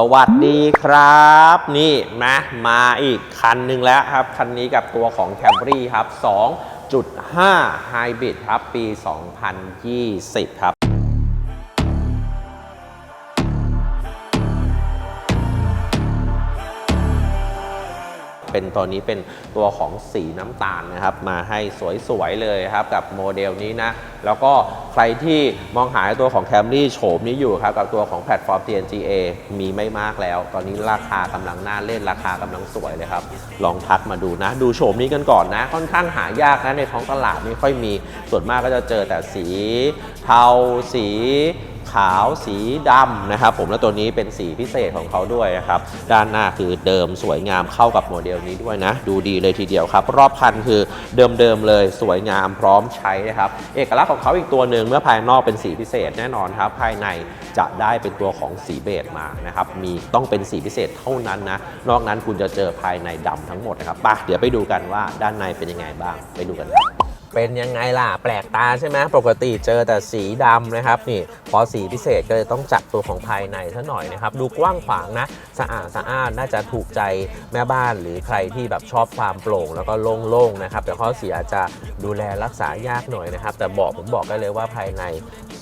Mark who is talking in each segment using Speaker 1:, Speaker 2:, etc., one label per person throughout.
Speaker 1: สวัสดีครับ นี่มามาอีกคันหนึ่งแล้วครับ คันนี้กับตัวของแคมรี่ครับ2.5 Hybrid ครับ ปี 2020 ครับ เป็นตัวนี้เป็นตัวของสีน้ำตาลนะครับ มาให้สวยๆเลยครับกับโมเดลนี้นะ แล้วก็ใครที่มองหาตัวของ Camry โฉมนี้อยู่ครับกับตัวของแพลตฟอร์ม TNGA มีไม่มากแล้ว ตอนนี้ราคากำลังน่าเล่นราคากำลังสวยเลยครับ ลองทักมาดูนะ ดูโฉมนี้กันก่อนนะ ค่อนข้างหายากนะในท้องตลาดไม่ค่อยมีส่วนมากก็จะเจอแต่สีเทาสี ขาวสีดำนะครับผมและตัวนี้เป็นสีพิเศษของเขาด้วยนะครับด้านหน้าคือเดิมสวยงามเข้ากับโมเดลนี้ด้วยนะ ดูดีเลยทีเดียวครับ รอบคันคือเดิมๆเลยสวยงามพร้อมใช้นะครับเอกลักษณ์ของเขาอีกตัวหนึ่งเมื่อภายนอกเป็นสีพิเศษแน่นอนครับ ภายในจะได้เป็นตัวของสีเบจมานะครับมีต้องเป็นสีพิเศษเท่านั้นนะนอกนั้นคุณจะเจอภายในดำทั้งหมดนะครับไปเดี๋ยวไปดูกันว่าด้านในเป็นยังไงบ้างไปดูกันครับ เป็นยังไงล่ะ แปลกตาใช่ไหมปกติเจอแต่สีดำนะครับนี่พอสีพิเศษก็เลยต้องจัดตัวของภายในซะหน่อยนะครับ ดูกว้างขวางนะ สะอาดสะอาดน่าจะถูกใจแม่บ้านหรือใครที่แบบชอบความโปร่งแล้วก็โล่งๆนะครับแต่ข้อเสียจจะดูแลรักษายากหน่อยนะครับ แต่บอกผมบอกได้เลยว่าภายใน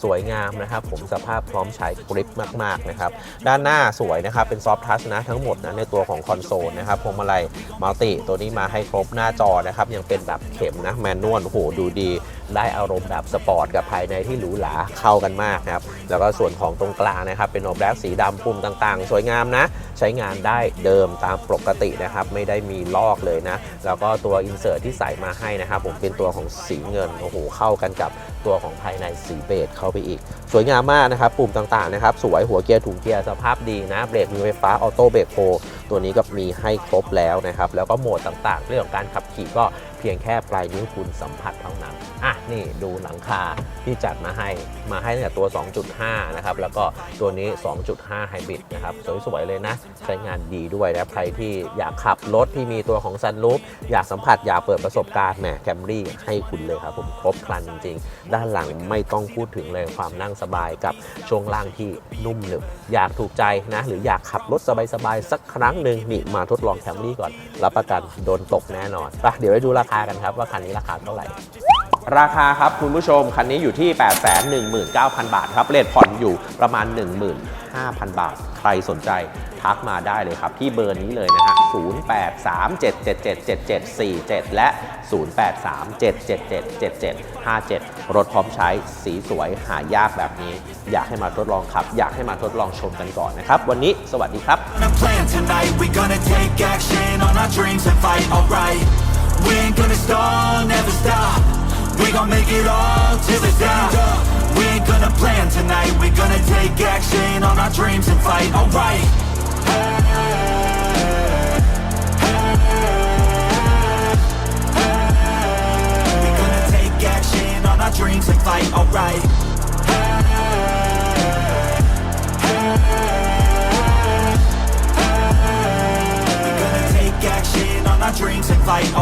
Speaker 1: สวยงามนะครับ ผมสภาพพร้อมใช้กริปมากๆนะครับ ด้านหน้าสวยนะครับ เป็นซอฟทัชนะทั้งหมดนะในตัวของคอนโซลนะครับพวงมาลัยมัลติตัวนี้มาให้ครบหน้าจอนะครับยังเป็นแบบเข็มนะแมนนวลโอ้โหดูดีได้อารมณ์แบบสปอร์ตกับภายในที่หรูหราเข้ากันมากนะครับ แล้วก็ส่วนของตรงกลางนะครับ เป็นโอแบล็กสีดำปุ่มต่างๆ สวยงามนะ ใช้งานได้เดิมตามปกตินะครับ ไม่ได้มีลอกเลยนะ แล้วก็ตัวอินเสิร์ตที่ใส่มาให้นะครับ ผมเป็นตัวของสีเงิน โอ้โห เข้ากันกับตัวของภายในสีเบจเข้าไปอีก สวยงามมากนะครับ ปุ่มต่างๆนะครับ สวยหัวเกียร์ถุงเกียร์สภาพดีนะ เบรกมือไฟฟ้าออโต้เบรกโ r ตัวนี้ก็มีให้ครบแล้วนะครับ แล้วก็โหมดต่างๆ เรื่องของการขับขี่ก็เพียงแค่ปลายนิ้วคุณสัมผัสเท่านั้นอะนี่ดูหลังคาที่จัดมาให้มาให้ตั้งแต่ตัว 2.5 นะครับ แล้วก็ตัวนี้ 2.5 ไฮบริดนะครับ สวยๆ เลยนะ ใช้งานดีด้วยนะใครที่อยากขับรถที่มีตัวของซันรูฟอยากสัมผัสอยากเปิดประสบการณ์แหมแคมรี่ให้คุณเลยครับผมครบครันจริงๆด้านหลังไม่ต้องพูดถึงเลยความนั่งสบายกับช่วงล่างที่นุ่มหนึบอยากถูกใจนะ หรืออยากขับรถสบายๆสักครั้งหนึ่งนี่มาทดลองแคมรี่ก่อน รับประกันโดนตกแน่นอนไปเดี๋ยวไปดูราคากันครับว่าคันนี้ราคาเท่าไหร่ ราคาครับคุณผู้ชม คันนี้อยู่ที่ 819,000 บาทครับเลทผ่อนอยู่ประมาณ 15,000 บาท ใครสนใจทักมาได้เลยครับ ที่เบอร์นี้เลยนะฮะ 0837777747 และ 0837777757 รถพร้อมใช้สีสวยหายากแบบนี้ อยากให้มาทดลองขับ อยากให้มาทดลองชมกันก่อนนะครับ วันนี้สวัสดีครับ
Speaker 2: We ain't gonna stall, never. Gon' make it all till it's top. We ain't gonna plan tonight. We gonna take action on our dreams and fight, alright. We gonna take action on our dreams and fight, alright. We gonna take action on our dreams and fight,